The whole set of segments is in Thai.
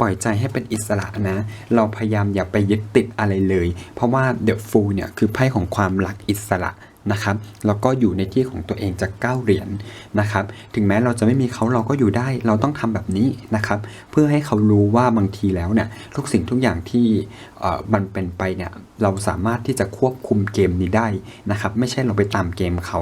ปล่อยใจให้เป็นอิสระนะ เราพยายามอย่าไปยึดติดอะไรเลย เพราะว่าเดอะฟูเนี่ยคือไพ่ของความรักอิสระนะครับแล้วก็อยู่ในที่ของตัวเองจะก้าเหรียญนะครับ ถึงแม้เราจะไม่มีเขาเราก็อยู่ได้ เราต้องทำแบบนี้นะครับ เพื่อให้เขารู้ว่าบางทีแล้วเนี่ยทุกสิ่งทุกอย่างที่มันเป็นไปเนี่ยเราสามารถที่จะควบคุมเกมนี้ได้นะครับ ไม่ใช่เราไปตามเกมเขา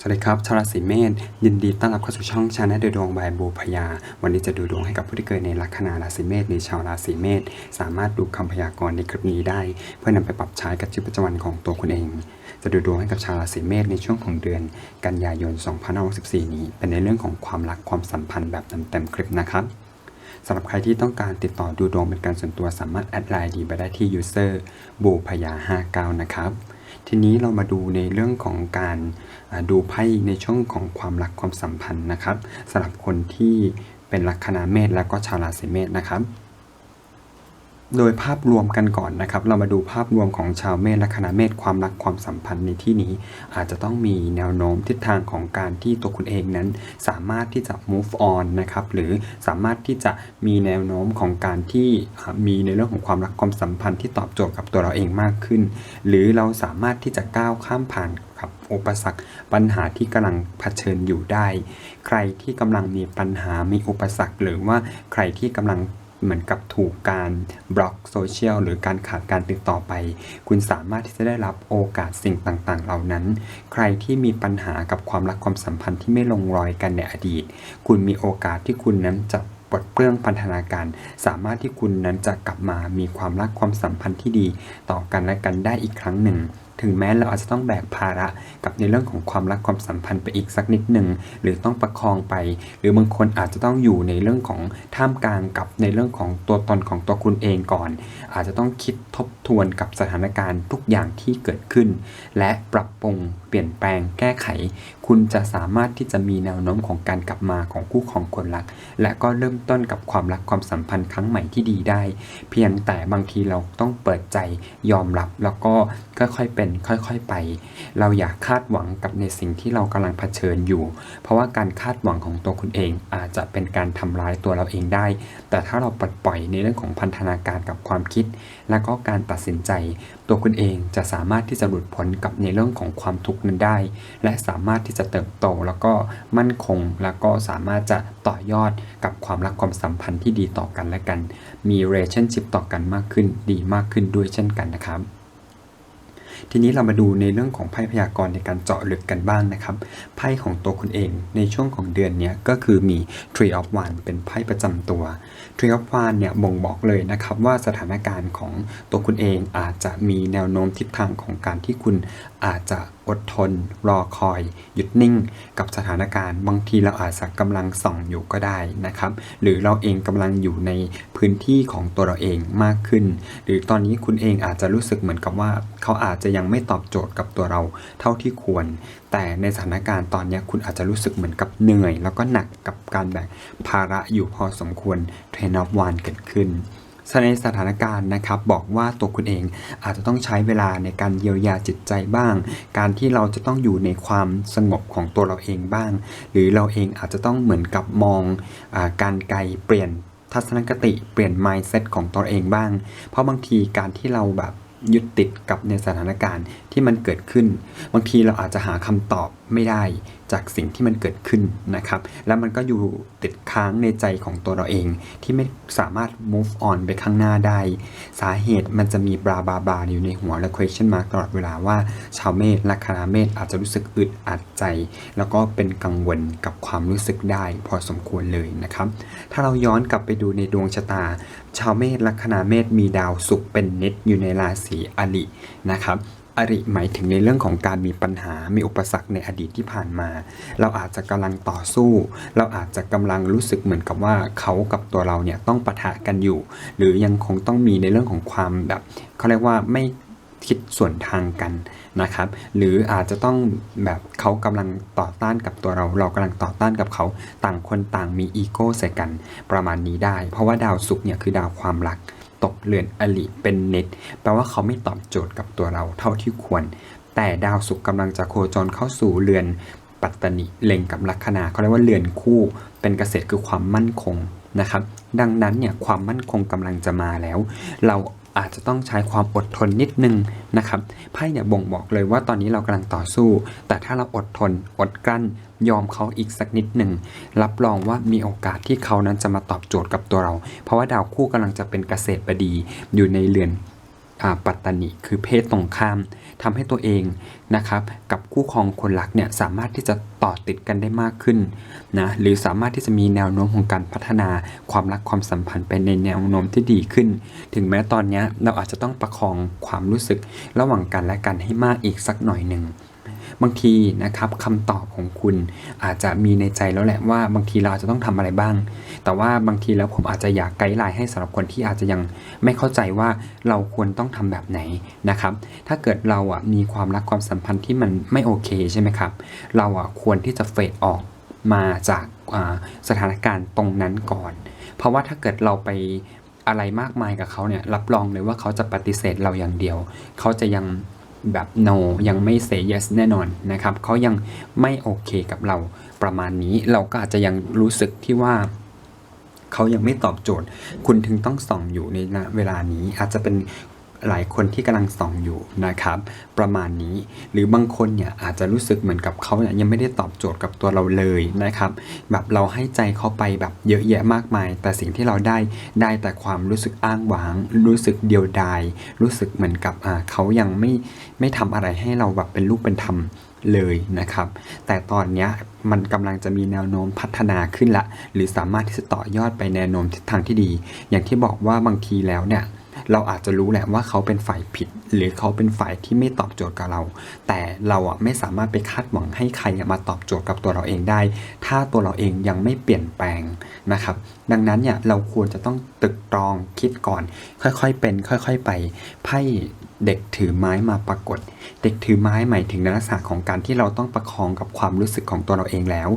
สวัสดีครับชาวราศีเมษยินดีต้อนรับเข้าสู่ช่องชาแนลดูดวงบายบูพยา วันนี้จะดูดวงให้กับผู้ที่เกิดในลัคนาราศีเมษหรือชาวราศีเมษสามารถดูคำพยากรณ์ในคลิปนี้ได้ เพื่อนำไปปรับใช้กับชีวิตประจำวันของตัวคุณเอง จะดูดวงให้กับชาวราศีเมษในช่วงของเดือน กันยายน 2564 นี้ เป็นในเรื่องของความรักความสัมพันธ์แบบเต็มๆคลิปนะครับสำหรับใครที่ต้องการติดต่อดูดวงเป็นการส่วนตัวสามารถแอดไลน์ดีไปได้ที่ user บูพยา59นะครับ ทีนี้เรามาดูในเรื่องของการดูไพ่ในช่วงของความรักความสัมพันธ์นะครับสำหรับคนที่เป็นลัคนาเมษและก็ชาวราศีเมษนะครับ โดยภาพรวมกันก่อนนะครับ เรามาดูภาพรวมของชาวเมษและคณะเมษความรักความสัมพันธ์ในที่นี้ อาจจะต้องมีแนวโน้มทิศทางของการที่ตัวคุณเองนั้น สามารถที่จะ move on นะครับหรือสามารถที่จะมีแนวโน้มของการที่มีในเรื่องของความรักความสัมพันธ์ที่ตอบโจทย์กับตัวเราเองมากขึ้น หรือเราสามารถที่จะก้าวข้ามผ่านกับอุปสรรคปัญหาที่กำลังเผชิญอยู่ได้ ใครที่กำลังมีปัญหามีอุปสรรคหรือว่าใครที่กำลัง เหมือนกับถูกการบล็อกโซเชียลหรือการขาดการติดต่อไป คุณสามารถที่จะได้รับโอกาสสิ่งต่างๆ เหล่านั้น ใครที่มีปัญหากับความรักความสัมพันธ์ที่ไม่ลงรอยกันในอดีต คุณมีโอกาสที่คุณนั้นจะปลดเปลื้องพันธนาการ สามารถที่คุณนั้นจะกลับมามีความรักความสัมพันธ์ที่ดี ต่อกันและกันได้อีกครั้งหนึ่งถึงแม้เราอาจจะต้องแบกภาระกับในเรื่องของความรักความสัมพันธ์ไปอีกสักนิดหนึ่งหรือต้องประคองไป หรือบางคนอาจจะต้องอยู่ในเรื่องของท่ามกลางกับในเรื่องของตัวตนของตัวคุณเองก่อน อาจจะต้องคิดทบทวนกับสถานการณ์ทุกอย่างที่เกิดขึ้น และปรับปรุงเปลี่ยนแปลงแก้ไข คุณจะสามารถที่จะมีแนวโน้มของการกลับมาของคู่ของคนรัก และก็เริ่มต้นกับความรักความสัมพันธ์ครั้งใหม่ที่ดีได้ เพียงแต่บางทีเราต้องเปิดใจยอมรับแล้วก็ค่อยๆเป็นค่อยๆไป เราอย่าคาดหวังกับในสิ่งที่เรากำลังเผชิญอยู่ เพราะว่าการคาดหวังของตัวคุณเองอาจจะเป็นการทำร้ายตัวเราเองได้ แต่ถ้าเราปลดปล่อยในเรื่องของพันธนาการกับความคิด และก็การตัดสินใจ ตัวคุณเองจะสามารถที่จะหลุดพ้นกับในเรื่องของความทุกข์นั้นได้ และสามารถที่จะเติบโตแล้วก็มั่นคง แล้วก็สามารถจะต่อยอดกับความรักความสัมพันธ์ที่ดีต่อกันและกัน มี relationship ต่อกันมากขึ้นดีมากขึ้นด้วยเช่นกันนะครับ ทีนี้เรามาดูในเรื่องของไพ่พยากรณ์ในการเจาะลึกกันบ้างนะครับไพ่ของตัวคุณเองในช่วงของเดือนนี้ก็คือมี Tree of Wands เป็นไพ่ประจำตัว Tree of Wands เนี่ยบ่งบอกเลยนะครับว่าสถานการณ์ของตัวคุณเองอาจจะมีแนวโน้มทิศทางของการที่คุณ อาจจะอดทน รอคอย หยุดนิ่ง กับสถานการณ์ บางทีเราอาจจะกำลังส่องอยู่ก็ได้นะครับ หรือเราเองกำลังอยู่ในพื้นที่ของตัวเราเองมากขึ้น หรือตอนนี้คุณเองอาจจะรู้สึกเหมือนกับว่า เขาอาจจะยังไม่ตอบโจทย์กับตัวเราเท่าที่ควร แต่ในสถานการณ์ตอนนี้คุณอาจจะรู้สึกเหมือนกับเหนื่อย แล้วก็หนักกับการแบกภาระอยู่พอสมควรเทรนอฟวานเกิดขึ้น ในสถานการณ์นะครับบอกว่าตัวคุณเองอาจจะต้องใช้เวลาในการเยียวยาจิตใจบ้าง การที่เราจะต้องอยู่ในความสงบของตัวเราเองบ้าง หรือเราเองอาจจะต้องเหมือนกับมองอการไกลเปลี่ยนทัศนคติเปลี่ยน mindset ของตัวเองบ้าง เพราะบางทีการที่เราแบบยึดติดกับในสถานการณ์ที่มันเกิดขึ้น บางทีเราอาจจะหาคำตอบไม่ได้จากสิ่งที่มันเกิดขึ้นนะครับ แล้วมันก็อยู่ติดค้างในใจของตัวเราเอง ที่ไม่สามารถ move on ไปข้างหน้าได้ สาเหตุมันจะมีบราบาบาอยู่ในหัวและ question mark ตลอดเวลาว่า ชาวเมษและคณะเมษอาจจะรู้สึกอึดอัดใจ แล้วก็เป็นกังวลกับความรู้สึกได้พอสมควรเลยนะครับ ถ้าเราย้อนกลับไปดูในดวงชะตา ชาวเมษและคณะเมษมีดาวศุกร์เป็นนิดอยู่ในราศีอรินะครับ อริหมายถึงในเรื่องของการมีปัญหา มีอุปสรรคในอดีตที่ผ่านมา เราอาจจะกำลังต่อสู้ เราอาจจะกำลังรู้สึกเหมือนกับว่าเขากับตัวเราเนี่ยต้องปะทะกันอยู่ หรือยังคงต้องมีในเรื่องของความแบบเขาเรียกว่าไม่คิดส่วนทางกันนะครับ หรืออาจจะต้องแบบเขากำลังต่อต้านกับตัวเรา เรากำลังต่อต้านกับเขา ต่างคนต่างมีอีโก้ใส่กันประมาณนี้ได้ เพราะว่าดาวศุกร์เนี่ยคือดาวความรัก ตกเรือนอลิเป็นเน็ตแปลว่าเขาไม่ตอบโจทย์กับตัวเราเท่าที่ควร แต่ดาวศุกร์กำลังจะโคจรเข้าสู่เรือนปัตตนิเล็งกับลัคนาเขาเรียกว่าเรือนคู่ เป็นเกษตรคือความมั่นคงนะครับ ดังนั้นเนี่ยความมั่นคงกำลังจะมาแล้ว เรา อาจจะต้องใช้ความอดทนนิดนึงนะครับไพ่เนี่ยบ่งบอกเลยว่าตอนนี้เรากำลังต่อสู้ แต่ถ้าเราอดทนอดกลั้น ยอมเขาอีกสักนิดหนึ่งรับรองว่ามีโอกาสที่เขานั้นจะมาตอบโจทย์กับตัวเรา เพราะว่าดาวคู่กำลังจะเป็นเกษตรบดีอยู่ในเรือน ปัตตานีคือเพศตรงข้ามทำให้ตัวเองนะครับ กับคู่ครองคนรักเนี่ยสามารถที่จะต่อติดกันได้มากขึ้นนะหรือสามารถที่จะมีแนวโน้มของการพัฒนาความรักความสัมพันธ์ไปในแนวโน้มที่ดีขึ้น ถึงแม้ตอนนี้เราอาจจะต้องประคองความรู้สึกระหว่างกันและกันให้มากอีกสักหน่อยหนึ่ง บางทีนะครับคำตอบของคุณอาจจะมีในใจแล้วแหละว่าบางทีเราจะต้องทำอะไรบ้าง แต่ว่าบางทีแล้วผมอาจจะอยากไกด์ไลน์ให้สำหรับคนที่อาจจะยังไม่เข้าใจว่าเราควรต้องทำแบบไหนนะครับ ถ้าเกิดเราอะมีความรักความสัมพันธ์ที่มันไม่โอเคใช่ไหมครับ เราอะควรที่จะเฟดออกมาจากสถานการณ์ตรงนั้นก่อน เพราะว่าถ้าเกิดเราไปอะไรมากมายกับเขาเนี่ยรับรองเลยว่าเขาจะปฏิเสธเราอย่างเดียว เขาจะยัง แบบ no ยังไม่ say yes แน่นอนนะครับเขายังไม่โอเคกับเราประมาณนี้ เราก็อาจจะยังรู้สึกที่ว่าเขายังไม่ตอบโจทย์ คุณถึงต้องส่องอยู่ในเวลานี้อาจจะเป็น หลายคนที่กำลังส่องอยู่นะครับ ประมาณนี้หรือบางคนเนี่ยอาจจะรู้สึกเหมือนกับเขาเนี่ยยังไม่ได้ตอบโจทย์กับตัวเราเลยนะครับ แบบเราให้ใจเขาไปแบบเยอะแยะมากมาย แต่สิ่งที่เราได้ได้แต่ความรู้สึกอ้างว้าง รู้สึกเดียวดาย รู้สึกเหมือนกับอ่าเขายังไม่ไม่ทำอะไรให้เราแบบเป็นลูกเป็นธรรมเลยนะครับ แต่ตอนนี้มันกำลังจะมีแนวโน้มพัฒนาขึ้นละ หรือสามารถที่จะต่อยอดไปแนวโน้มทิศทางที่ดี อย่างที่บอกว่าบางทีแล้วเนี่ย เราอาจจะรู้แหละว่าเขาเป็นฝ่ายผิด หรือเขาเป็นฝ่ายที่ไม่ตอบโจทย์กับเรา แต่เราอะไม่สามารถไปคาดหวังให้ใครมาตอบโจทย์กับตัวเราเองได้ ถ้าตัวเราเองยังไม่เปลี่ยนแปลงนะครับ ดังนั้นเนี่ยเราควรจะต้องตึกตรองคิดก่อน ค่อยๆเป็น ค่อย ๆ ไปไพ่ เด็กถือไม้มาปรากฏ เด็กถือไม้หมายถึงนลักษณะของการที่เราต้องประคองกับความรู้สึกของตัวเราเองแล้ว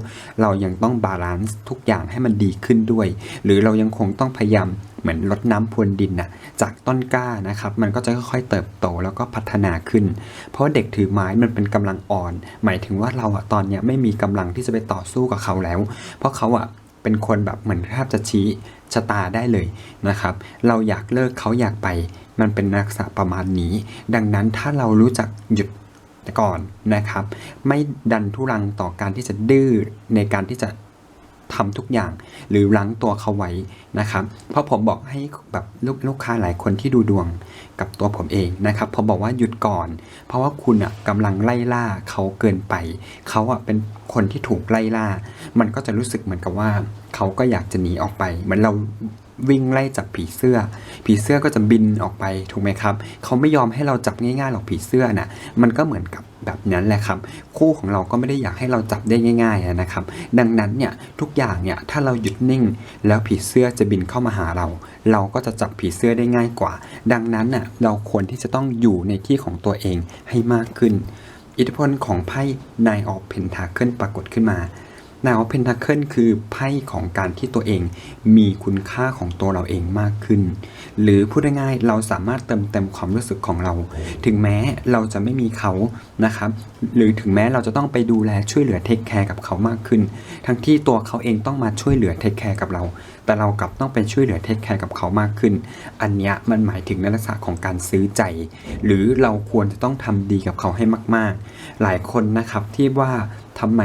เรายังต้องบาลานซ์ทุกอย่างให้มันดีขึ้นด้วย หรือเรายังคงต้องพยายามเหมือนลดน้ำพรวนดินนะจากต้นกล้านะครับ มันก็จะค่อยๆเติบโตแล้วก็พัฒนาขึ้น เพราะเด็กถือไม้มันเป็นกำลังอ่อน หมายถึงว่าเราอะตอนเนี้ยไม่มีกำลังที่จะไปต่อสู้กับเขาแล้ว เพราะเขาอะ เป็นคนแบบเหมือนแทบจะชี้ชะตาได้เลยนะครับ เราอยากเลิกเขาอยากไป มันเป็นลักษณะประมาณนี้ ดังนั้นถ้าเรารู้จักหยุดก่อนนะครับ ไม่ดันทุรังต่อการที่จะดื้อในการที่จะ ทำทุกอย่าง หรือรั้งตัวเขาไว้นะครับ เพราะผมบอกให้แบบลูกลูกค้าหลายคนที่ดูดวงกับตัวผมเองนะครับผมบอกว่าหยุดก่อน เพราะว่าคุณอะกำลังไล่ล่าเขาเกินไป เขาอะเป็นคนที่ถูกไล่ล่า มันก็จะรู้สึกเหมือนกับว่า เขาก็อยากจะหนีออกไป เหมือนเรา วิ่งไล่จับผีเสื้อ ผีเสื้อก็จะบินออกไปถูกไหมครับ เขาไม่ยอมให้เราจับง่ายๆหรอกผีเสื้อน่ะมันก็เหมือนกับแบบนั้นแหละครับ คู่ของเราก็ไม่ได้อยากให้เราจับได้ง่ายๆนะครับ ดังนั้นเนี่ยทุกอย่างเนี่ยถ้าเราหยุดนิ่ง แล้วผีเสื้อจะบินเข้ามาหาเรา เราก็จะจับผีเสื้อได้ง่ายกว่า ดังนั้นน่ะเราควรที่จะต้องอยู่ในที่ของตัวเองให้มากขึ้น อิทธิพลของไพ่ Nine of Pentacle ปรากฏขึ้นมา Nine of Pentacle คือไพ่ของการที่ตัวเองมีคุณค่าของตัวเราเองมากขึ้น หรือพูดง่ายๆเราสามารถเติมเต็มความรู้สึกของเรา ถึงแม้เราจะไม่มีเขานะครับ หรือถึงแม้เราจะต้องไปดูแลช่วยเหลือเทคแคร์กับเขามากขึ้น ทั้งที่ตัวเขาเองต้องมาช่วยเหลือเทคแคร์กับเรา แต่เรากลับต้องไปช่วยเหลือเทคแคร์กับเขามากขึ้น อันนี้มันหมายถึงในลักษณะของการซื้อใจ หรือเราควรจะต้องทำดีกับเขาให้มาก ๆ หลายคนนะครับที่ว่าทำไม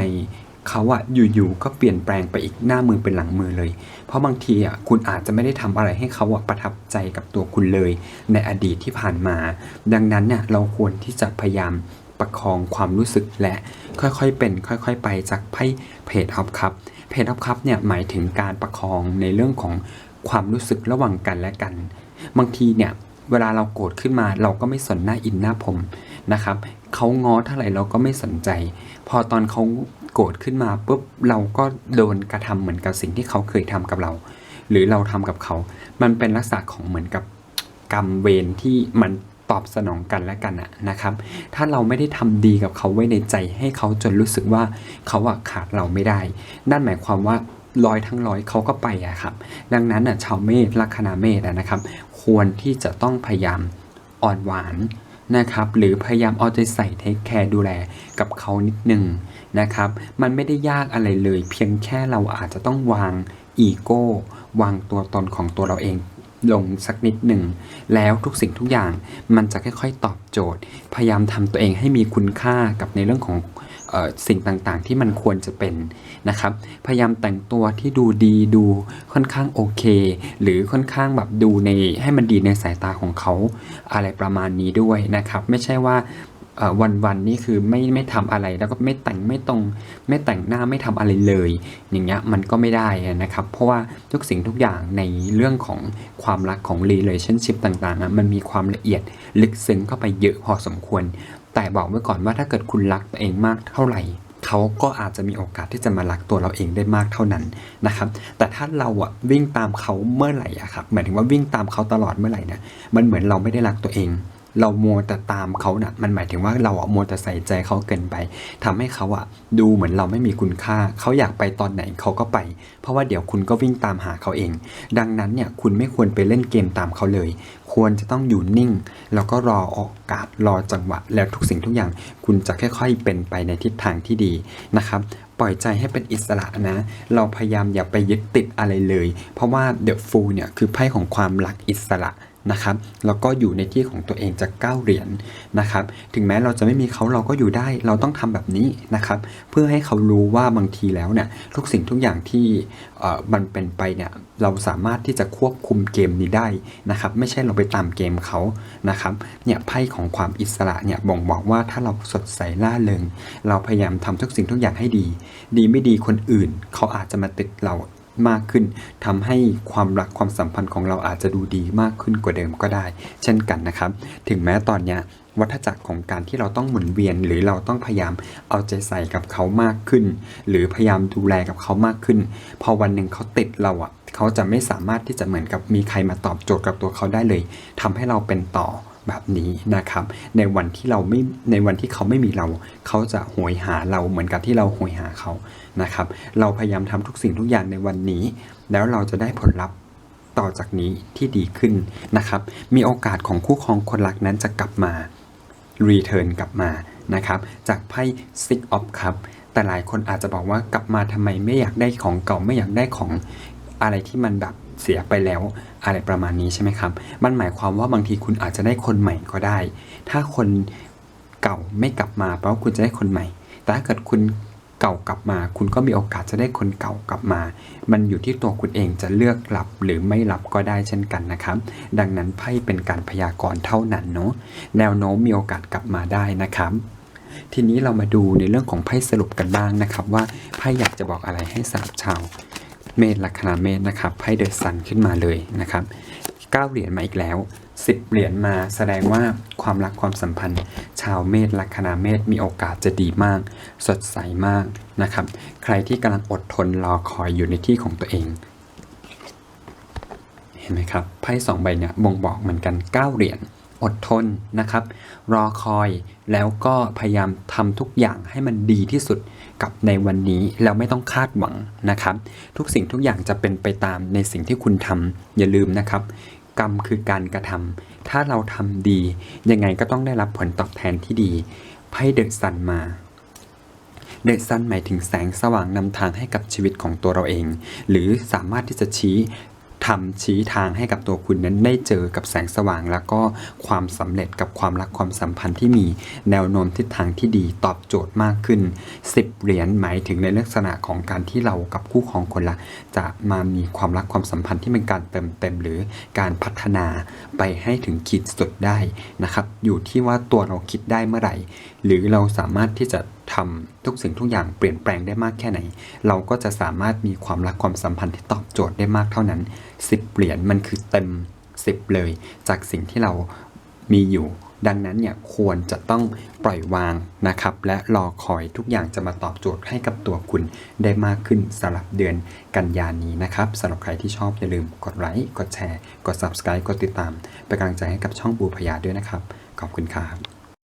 เขาอะอยู่ๆก็เปลี่ยนแปลงไปอีกหน้ามือเป็นหลังมือเลย เพราะบางทีอะคุณอาจจะไม่ได้ทำอะไรให้เขาอะประทับใจกับตัวคุณเลย ในอดีตที่ผ่านมา ดังนั้นเนี่ยเราควรที่จะพยายามประคองความรู้สึกและค่อยๆเป็น ค่อยๆ ไปจากไพ่เพจอัพครับเพจอัพครับเนี่ยหมายถึงการประคองในเรื่องของความรู้สึกระหว่างกันและกัน บางทีเนี่ยเวลาเราโกรธขึ้นมาเราก็ไม่สนหน้าอินหน้าผมนะครับเขาง้อเท่าไหร่เราก็ไม่สนใจ พอตอนเขา โกรธขึ้นมาปุ๊บเราก็โดนกระทำเหมือนกับสิ่งที่เขาเคยทำกับเรา หรือเราทำกับเขา มันเป็นลักษณะของเหมือนกับกรรมเวรที่มันตอบสนองกันและกันะนะครับ ถ้าเราไม่ได้ทำดีกับเขาไว้ในใจ ให้เขาจนรู้สึกว่าเขาอะขาดเราไม่ได้ นั่นหมายความว่าร้อยทั้งร้อยเขาก็ไปอะครับ ดังนั้นอะชาวเมษลัคนาเมษนะครับ ควรที่จะต้องพยายามอ่อนหวาน นะครับ หรือพยายามเอาใจใส่เทคแคร์ดูแลกับเขานิดนึงนะครับ มันไม่ได้ยากอะไรเลย เพียงแค่เราอาจจะต้องวางอีโก้วางตัวตนของตัวเราเองลงสักนิดหนึ่ง แล้วทุกสิ่งทุกอย่างมันจะค่อยๆ ตอบโจทย์ พยายามทำตัวเองให้มีคุณค่ากับในเรื่องของ สิ่งต่างๆ ที่มันควรจะเป็นนะครับ พยายามแต่งตัวที่ดูดีดูค่อนข้างโอเค หรือค่อนข้างแบบดูในให้มันดีในสายตาของเขาอะไรประมาณนี้ด้วยนะครับ ไม่ใช่ว่าวันๆนี่คือไม่ไม่ทำอะไรแล้วก็ไม่แต่งไม่ตรง ไม่แต่งหน้าไม่ทำอะไรเลย อย่างเงี้ยมันก็ไม่ได้นะครับ เพราะว่าทุกสิ่งทุกอย่างในเรื่องของความรักของ relationship ต่างๆอะมันมีความละเอียดลึกซึ้งเข้าไปเยอะพอสมควร แต่บอกไว้ก่อนว่าถ้าเกิดคุณรักตัวเองมากเท่าไหร่เขาก็อาจจะมีโอกาสที่จะมารักตัวเราเองได้มากเท่านั้นนะครับ แต่ถ้าเราอะวิ่งตามเขาเมื่อไหร่อะครับหมายถึงว่าวิ่งตามเขาตลอดเมื่อไหร่นะมันเหมือนเราไม่ได้รักตัวเอง เรามัวแต่ตามเขานะ่ะมันหมายถึงว่าเราอะมัวแต่ใส่ใจเขาเกินไปทำให้เขาอะดูเหมือนเราไม่มีคุณค่า เขาอยากไปตอนไหนเขาก็ไป เพราะว่าเดี๋ยวคุณก็วิ่งตามหาเขาเอง ดังนั้นเนี่ยคุณไม่ควรไปเล่นเกมตามเขาเลย ควรจะต้องอยู่นิ่ง แล้วก็รอโอกาสรอจังหวะ แล้วทุกสิ่งทุกอย่าง คุณจะค่อยๆเป็นไปในทิศทางที่ดีนะครับปล่อยใจให้เป็นอิสระนะ เราพยายามอย่าไปยึดติดอะไรเลย เพราะว่าเดอะฟูลเนี่ยคือไพ่ของความรักอิสระ นะครับแล้วก็อยู่ในที่ของตัวเองจะก้าเหรียญนะครับถึงแม้เราจะไม่มีเขาเราก็อยู่ได้เราต้องทำแบบนี้นะครับเพื่อให้เขารู้ว่าบางทีแล้วเนี่ยทุกสิ่งทุกอย่างที่มันเป็นไปเนี่ยเราสามารถที่จะควบคุมเกมนี้ได้นะครับไม่ใช่เราไปตามเกมเขานะครับเนี่ยไพ่ของความอิสระเนี่ยบ่งบอกว่าถ้าเราสดใสล่าเริงเราพยายามทำทุกสิ่งทุกอย่างให้ดี ดีไม่ดีคนอื่น เขาอาจจะมาติดเรา มากขึ้นทำให้ความรักความสัมพันธ์ของเราอาจจะดูดีมากขึ้นกว่าเดิมก็ได้ เช่นกันนะครับ ถึงแม้ตอนเนี้ยวัฏจักรของการที่เราต้องหมุนเวียน หรือเราต้องพยายามเอาใจใส่กับเขามากขึ้น หรือพยายามดูแลกับเขามากขึ้น พอวันหนึ่งเขาติดเราอะเขาจะไม่สามารถที่จะเหมือนกับมีใครมาตอบโจทย์กับตัวเขาได้เลยทำให้เราเป็นต่อ แบบนี้นะครับ ในวันที่เราไม่ในวันที่เขาไม่มีเรา เขาจะโหยหาเราเหมือนกับที่เราโหยหาเขานะครับ เราพยายามทำทุกสิ่งทุกอย่างในวันนี้ แล้วเราจะได้ผลลัพธ์ต่อจากนี้ที่ดีขึ้นนะครับ มีโอกาสของคู่ครองคนรักนั้นจะกลับมารีเทิร์นกลับมานะครับ จากไพ่ Six of Cup แต่หลายคนอาจจะบอกว่ากลับมาทำไมไม่อยากได้ของเก่าไม่อยากได้ของอะไรที่มันแบบ เสียไปแล้วอะไรประมาณนี้ใช่ไหมครับ มันหมายความว่าบางทีคุณอาจจะได้คนใหม่ก็ได้ ถ้าคนเก่าไม่กลับมาแปลว่าคุณจะได้คนใหม่ แต่ถ้าเกิดคุณเก่ากลับมา คุณก็มีโอกาสจะได้คนเก่ากลับมา มันอยู่ที่ตัวคุณเองจะเลือกรับหรือไม่รับก็ได้เช่นกันนะครับ ดังนั้นไพ่เป็นการพยากรณ์เท่านั้นเนาะ แนวโน้มมีโอกาสกลับมาได้นะครับทีนี้เรามาดูในเรื่องของไพ่สรุปกันบ้างนะครับ ว่าไพ่อยากจะบอกอะไรให้สำหรับชาว เมษลัคนาเมษนะครับไพ่เดอะซันขึ้นมาเลยนะครับเก้าเหรียญมาอีกแล้วสิบเหรียญมาแสดงว่าความรักความสัมพันธ์ ชาวเมษลัคนาเมษมีโอกาสจะดีมาก สดใสมากนะครับ ใครที่กำลังอดทนรอคอยอยู่ในที่ของตัวเอง เห็นไหมครับไพ่สองใบเนี่ยบ่งบอกเหมือนกัน 9 เหรียญ อดทนนะครับ รอคอยแล้วก็พยายามทำทุกอย่างให้มันดีที่สุดกับในวันนี้แล้วไม่ต้องคาดหวังนะครับ ทุกสิ่งทุกอย่างจะเป็นไปตามในสิ่งที่คุณทำอย่าลืมนะครับ กรรมคือการกระทำถ้าเราทำดี ยังไงก็ต้องได้รับผลตอบแทนที่ดีไพ่เดอะซันมาเดซันหมายถึงแสงสว่างนำทางให้กับชีวิตของตัวเราเอง หรือสามารถที่จะชี้ ทำชี้ทางให้กับตัวคุณนั้นได้เจอกับแสงสว่าง แล้วก็ความสำเร็จกับความรักความสัมพันธ์ที่มีแนวโน้มทิศทางที่ดีตอบโจทย์มากขึ้น 10 เหรียญหมายถึงในลักษณะของการที่เรากับคู่ของคนละจะมามีความรักความสัมพันธ์ที่เป็นการเติมเต็มหรือการพัฒนาไปให้ถึงขีดสุดได้นะครับ อยู่ที่ว่าตัวเราคิดได้เมื่อไหร่ หรือเราสามารถที่จะทำทุกสิ่งทุกอย่างเปลี่ยนแปลงได้มากแค่ไหน เราก็จะสามารถมีความรักความสัมพันธ์ที่ตอบโจทย์ได้มากเท่านั้น 10 เหรียญมันคือเต็ม 10 เลย จากสิ่งที่เรามีอยู่ ดังนั้นเนี่ยควรจะต้องปล่อยวางนะครับ และรอคอยทุกอย่างจะมาตอบโจทย์ให้กับตัวคุณได้มากขึ้นสำหรับเดือนกันยานี้นะครับสำหรับใครที่ชอบอย่าลืมกดไลค์กดแชร์ กด subscribe กดติดตามเป็นกำลังใจให้กับช่องบูพยาด้วยนะครับขอบคุณครับ